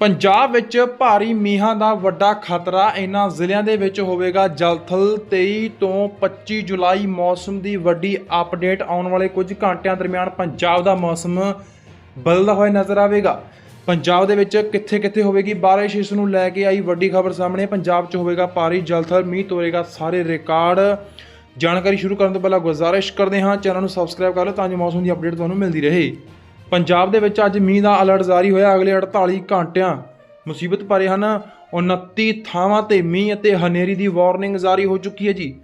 ਪੰਜਾਬ ਵਿੱਚ ਭਾਰੀ ਮੀਂਹਾਂ ਦਾ ਵੱਡਾ ਖਤਰਾ ਇਹਨਾਂ ਜ਼ਿਲ੍ਹਿਆਂ ਦੇ ਵਿੱਚ ਹੋਵੇਗਾ। ਜਲਥਲ 23 ਤੋਂ 25 ਜੁਲਾਈ ਮੌਸਮ ਦੀ ਵੱਡੀ ਅਪਡੇਟ ਆਉਣ ਵਾਲੇ ਕੁਝ ਘੰਟਿਆਂ ਦਰਮਿਆਨ ਪੰਜਾਬ ਦਾ ਮੌਸਮ ਬਦਲਦਾ ਹੋਇਆ ਨਜ਼ਰ ਆਵੇਗਾ। ਪੰਜਾਬ ਦੇ ਵਿੱਚ ਕਿੱਥੇ-ਕਿੱਥੇ ਹੋਵੇਗੀ ਬਾਰਿਸ਼, ਇਸ ਨੂੰ ਲੈ ਕੇ ਆਈ ਵੱਡੀ ਖਬਰ ਸਾਹਮਣੇ। ਪੰਜਾਬ 'ਚ ਹੋਵੇਗਾ ਭਾਰੀ ਜਲਥਲ, ਮੀਂਹ ਤੋਰੇਗਾ ਸਾਰੇ ਰਿਕਾਰਡ। ਜਾਣਕਾਰੀ ਸ਼ੁਰੂ ਕਰਨ ਤੋਂ ਪਹਿਲਾਂ ਗੁਜ਼ਾਰਿਸ਼ ਕਰਦੇ ਹਾਂ। ਚੈਨਲ ਨੂੰ ਸਬਸਕ੍ਰਾਈਬ ਕਰ ਲਓ ਤਾਂ ਜੋ ਮੌਸਮ ਦੀ ਅਪਡੇਟ ਤੁਹਾਨੂੰ ਮਿਲਦੀ ਰਹੇ। ਪੰਜਾਬ ਦੇ ਵਿੱਚ ਅੱਜ ਮੀਂਹ ਦਾ ਅਲਰਟ ਜਾਰੀ ਹੋਇਆ। ਅਗਲੇ 48 ਘੰਟਿਆਂ ਮੁਸੀਬਤ ਭਰੇ ਹਨ। 29 ਥਾਵਾਂ ਤੇ ਮੀਂਹ ਅਤੇ ਹਨੇਰੀ ਦੀ ਵਾਰਨਿੰਗ ਜਾਰੀ ਹੋ ਚੁੱਕੀ ਹੈ ਜੀ।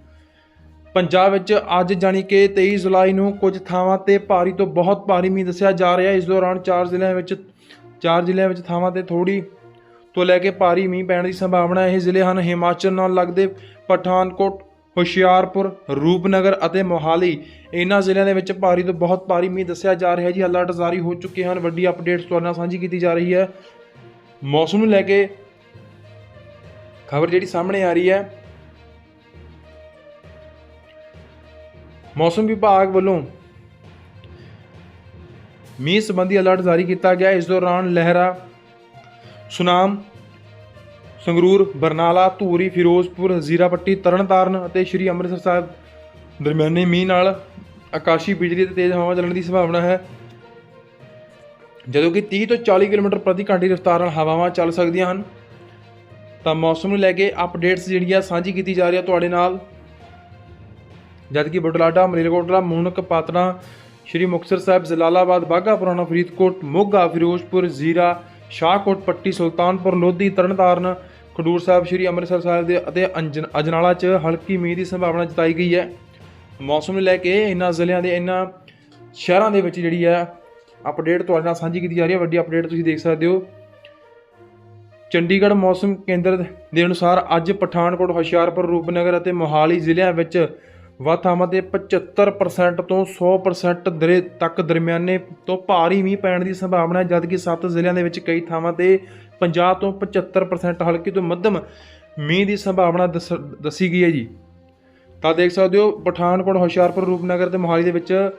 ਪੰਜਾਬ ਵਿੱਚ ਅੱਜ ਜਾਣੀ ਕਿ 23 ਜੁਲਾਈ ਨੂੰ ਕੁਝ ਥਾਵਾਂ ਤੇ ਭਾਰੀ ਤੋਂ ਬਹੁਤ ਭਾਰੀ ਮੀਂਹ ਦੱਸਿਆ ਜਾ ਰਿਹਾ। ਹੈ ਇਸ ਦੌਰਾਨ ਚਾਰ ਜ਼ਿਲ੍ਹਿਆਂ ਵਿੱਚ, ਚਾਰ ਜ਼ਿਲ੍ਹਿਆਂ ਵਿੱਚ ਥਾਵਾਂ ਤੇ ਥੋੜੀ ਤੋਂ ਲੈ ਕੇ ਭਾਰੀ ਮੀਂਹ ਪੈਣ ਦੀ ਸੰਭਾਵਨਾ ਹੈ ਇਹ ਜ਼ਿਲ੍ਹੇ ਹਨ। ਹਿਮਾਚਲ ਨਾਲ ਲੱਗਦੇ ਪਠਾਨਕੋਟ ਹੁਸ਼ਿਆਰਪੁਰ, ਰੂਪਨਗਰ ਅਤੇ ਮੋਹਾਲੀ। ਇਹਨਾਂ ਜ਼ਿਲ੍ਹਿਆਂ ਦੇ ਵਿੱਚ ਭਾਰੀ ਤੋਂ ਬਹੁਤ ਭਾਰੀ ਮੀਂਹ ਦੱਸਿਆ ਜਾ ਰਿਹਾ ਹੈ ਜੀ। ਅਲਰਟ ਜਾਰੀ ਹੋ ਚੁੱਕੇ ਹਨ। ਵੱਡੀ ਅਪਡੇਟਸ ਤੁਹਾਡੇ ਨਾਲ ਸਾਂਝੀ ਕੀਤੀ ਜਾ ਰਹੀ ਹੈ। ਮੌਸਮ ਨੂੰ ਲੈ ਕੇ ਖਬਰ ਜਿਹੜੀ ਸਾਹਮਣੇ ਆ ਰਹੀ ਹੈ। ਮੌਸਮ ਵਿਭਾਗ ਵੱਲੋਂ ਮੀਂਹ ਸੰਬੰਧੀ ਅਲਰਟ ਜਾਰੀ ਕੀਤਾ ਗਿਆ। ਇਸ ਦੌਰਾਨ ਲਹਿਰਾ, ਸੁਨਾਮ ਸੰਗਰੂਰ, ਬਰਨਾਲਾ, ਧੂਰੀ, ਫਿਰੋਜ਼ਪੁਰ, ਜ਼ੀਰਾਪੱਟੀ, ਤਰਨਤਾਰਨ ਅਤੇ ਸ਼੍ਰੀ ਅੰਮ੍ਰਿਤਸਰ ਸਾਹਿਬ ਦਰਮਿਆਨੇ ਮੀਂਹ ਨਾਲ ਆਕਾਸ਼ੀ ਬਿਜਲੀ ਅਤੇ ਤੇਜ਼ ਹਵਾ ਚੱਲਣ ਦੀ ਸੰਭਾਵਨਾ ਹੈ। ਜਦੋਂ ਕਿ 30 ਤੋਂ 40 ਕਿਲੋਮੀਟਰ ਪ੍ਰਤੀ ਘੰਟੇ ਦੀ ਰਫ਼ਤਾਰ ਨਾਲ ਹਵਾਵਾਂ ਚੱਲ ਸਕਦੀਆਂ ਹਨ। ਤਾਂ ਮੌਸਮ ਨੂੰ ਲੈ ਕੇ ਅਪਡੇਟਸ ਜਿਹੜੀਆਂ ਸਾਂਝੀ ਕੀਤੀ ਜਾ ਰਹੀ ਹੈ ਤੁਹਾਡੇ ਨਾਲ। ਜਦ ਕਿ ਬਟਲਾਡਾ, ਮਲੇਰਕੋਟਲਾ ਮੂਨਕ ਪਾਤਨਾ ਸ਼੍ਰੀ ਮੁਕਤਸਰ ਸਾਹਿਬ, ਜਲਾਲਾਬਾਦ ਬਾਗਾ ਪੁਰਾਣਾ, ਫਰੀਦਕੋਟ, ਮੋਗਾ, ਫਿਰੋਜ਼ਪੁਰ, ਜ਼ੀਰਾ, ਸ਼ਾਹਕੋਟ, ਪੱਟੀ, ਸੁਲਤਾਨਪੁਰ, ਲੋਧੀ, ਤਰਨਤਾਰਨ ਖਡੂਰ ਸਾਹਿਬ ਸ਼੍ਰੀ ਅੰਮ੍ਰਿਤਸਰ ਸਾਹਿਬ ਦੇ ਅਤੇ ਅੰਜਨ- ਅਜਨਾਲਾ 'ਚ ਹਲਕੀ ਮੀਂਹ ਦੀ ਸੰਭਾਵਨਾ ਜਤਾਈ ਗਈ ਹੈ। ਮੌਸਮ ਨੂੰ ਲੈ ਕੇ ਇਹਨਾਂ ਜ਼ਿਲ੍ਹਿਆਂ ਦੇ ਇਹਨਾਂ ਸ਼ਹਿਰਾਂ ਦੇ ਵਿੱਚ ਜਿਹੜੀ ਹੈ ਅਪਡੇਟ ਤੁਹਾਡੇ ਨਾਲ ਸਾਂਝੀ ਕੀਤੀ ਜਾ ਰਹੀ ਹੈ। ਵੱਡੀ ਅਪਡੇਟ ਤੁਸੀਂ ਦੇਖ ਸਕਦੇ ਹੋ। ਚੰਡੀਗੜ੍ਹ ਮੌਸਮ ਕੇਂਦਰ ਦੇ ਅਨੁਸਾਰ ਅੱਜ ਪਠਾਨਕੋਟ, ਹੁਸ਼ਿਆਰਪੁਰ, ਰੂਪਨਗਰ ਅਤੇ ਮੋਹਾਲੀ ਜ਼ਿਲ੍ਹਿਆਂ ਵਿੱਚ ਵੱਧ ਥਾਵਾਂ ਤੇ 75% ਤੋਂ 100% ਦਰੇ ਤੱਕ ਦਰਮਿਆਨੇ ਤੋਂ ਭਾਰੀ ਮੀਂਹ ਪੈਣ ਦੀ ਸੰਭਾਵਨਾ ਹੈ। ਜਦਕਿ 7 ਜ਼ਿਲ੍ਹਿਆਂ ਦੇ ਵਿੱਚ ਕਈ ਥਾਵਾਂ ਤੇ 50 ਤੋਂ 75% ਹਲਕੀ ਤੋਂ ਮੱਧਮ ਮੀਂਹ ਦੀ ਸੰਭਾਵਨਾ ਦੱਸ- ਦੱਸੀ ਗਈ ਹੈ ਜੀ। ਤਾਂ ਦੇਖ ਸਕਦੇ ਹੋ, ਪਠਾਨਕੋਟ ਹੁਸ਼ਿਆਰਪੁਰ ਰੂਪਨਗਰ ਤੇ ਮੋਹਾਲੀ ਦੇ ਵਿੱਚ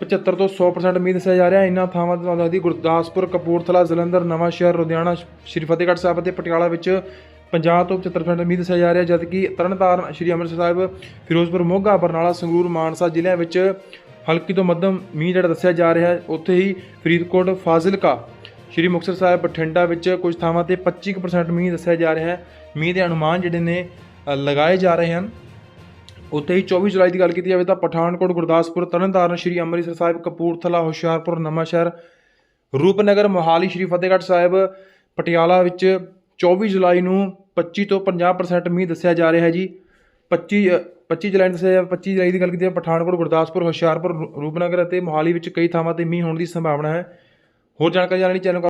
75 ਤੋਂ 100% ਮੀਂਹ ਦੱਸਿਆ ਜਾ ਰਿਹਾ। ਹੈ ਇਹਨਾਂ ਥਾਵਾਂ ਤੋਂ ਦੱਸਦੀ ਗੁਰਦਾਸਪੁਰ, ਕਪੂਰਥਲਾ, ਜਲੰਧਰ, ਨਵਾਂ ਸ਼ਹਿਰ, ਲੁਧਿਆਣਾ, ਸ਼੍ਰੀ ਫਤਿਹਗੜ੍ਹ ਸਾਹਿਬ ਅਤੇ ਪਟਿਆਲਾ ਵਿੱਚ 50 ਤੋਂ 75% ਮੀਂਹ ਦੱਸਿਆ ਜਾ ਰਿਹਾ, ਜਦਕਿ ਤਰਨਤਾਰਨ, ਸ਼੍ਰੀ ਅੰਮ੍ਰਿਤਸਰ ਸਾਹਿਬ, ਫਿਰੋਜ਼ਪੁਰ, ਮੋਗਾ, ਬਰਨਾਲਾ, ਸੰਗਰੂਰ, ਮਾਨਸਾ ਜ਼ਿਲ੍ਹਿਆਂ ਵਿੱਚ ਹਲਕੀ ਤੋਂ ਮੱਧਮ ਮੀਂਹ ਜਿਹੜਾ ਦੱਸਿਆ ਜਾ ਰਿਹਾ ਹੈ। ਉੱਥੇ ਹੀ ਫਰੀਦਕੋਟ, ਫਾਜ਼ਿਲਕਾ ਸ਼੍ਰੀ ਮੁਕਤਸਰ ਸਾਹਿਬ ਬਠਿੰਡਾ ਵਿੱਚ ਕੁਝ ਥਾਵਾਂ ਤੇ 25% ਮੀਂਹ ਦੱਸਿਆ ਜਾ ਰਿਹਾ ਹੈ। ਮੀਂਹ ਦੇ ਅਨੁਮਾਨ ਜਿਹੜੇ ਨੇ ਲਗਾਏ ਜਾ ਰਹੇ ਹਨ। ਉੱਥੇ ਹੀ 24 ਜੁਲਾਈ ਦੀ ਗੱਲ ਕੀਤੀ ਜਾਵੇ ਤਾਂ ਪਠਾਨਕੋਟ ਗੁਰਦਾਸਪੁਰ ਤਰਨਤਾਰਨ ਸ਼੍ਰੀ ਅੰਮ੍ਰਿਤਸਰ ਸਾਹਿਬ ਕਪੂਰਥਲਾ ਹੁਸ਼ਿਆਰਪੁਰ ਨਵਾਂਸ਼ਹਿਰ ਰੂਪਨਗਰ ਮੋਹਾਲੀ ਸ਼੍ਰੀ ਫਤਿਹਗੜ੍ਹ ਸਾਹਿਬ ਪਟਿਆਲਾ ਵਿੱਚ 24 ਜੁਲਾਈ ਨੂੰ 25 ਤੋਂ 50% ਮੀਂਹ ਦੱਸਿਆ ਜਾ ਰਿਹਾ ਹੈ ਜੀ। 25 ਅ, 25 ਜੁਲਾਈ ਨੂੰ ਦੱਸਿਆ ਜਾ- 25 ਜੁਲਾਈ ਦੀ ਗੱਲ ਕੀਤੀ ਜਾਵੇ ਪਠਾਨਕੋਟ ਗੁਰਦਾਸਪੁਰ ਹੁਸ਼ਿਆਰਪੁਰ ਰੂਪਨਗਰ ਅਤੇ ਮੋਹਾਲੀ ਵਿੱਚ ਕਈ ਥਾਵਾਂ ਤੇ ਮੀਂਹ ਹੋਣ ਦੀ ਸੰਭਾਵਨਾ ਹੈ। ਹੋਰ ਜਾਣਕਾਰੀ ਜਾਣਨ ਲਈ ਚੈਨਲ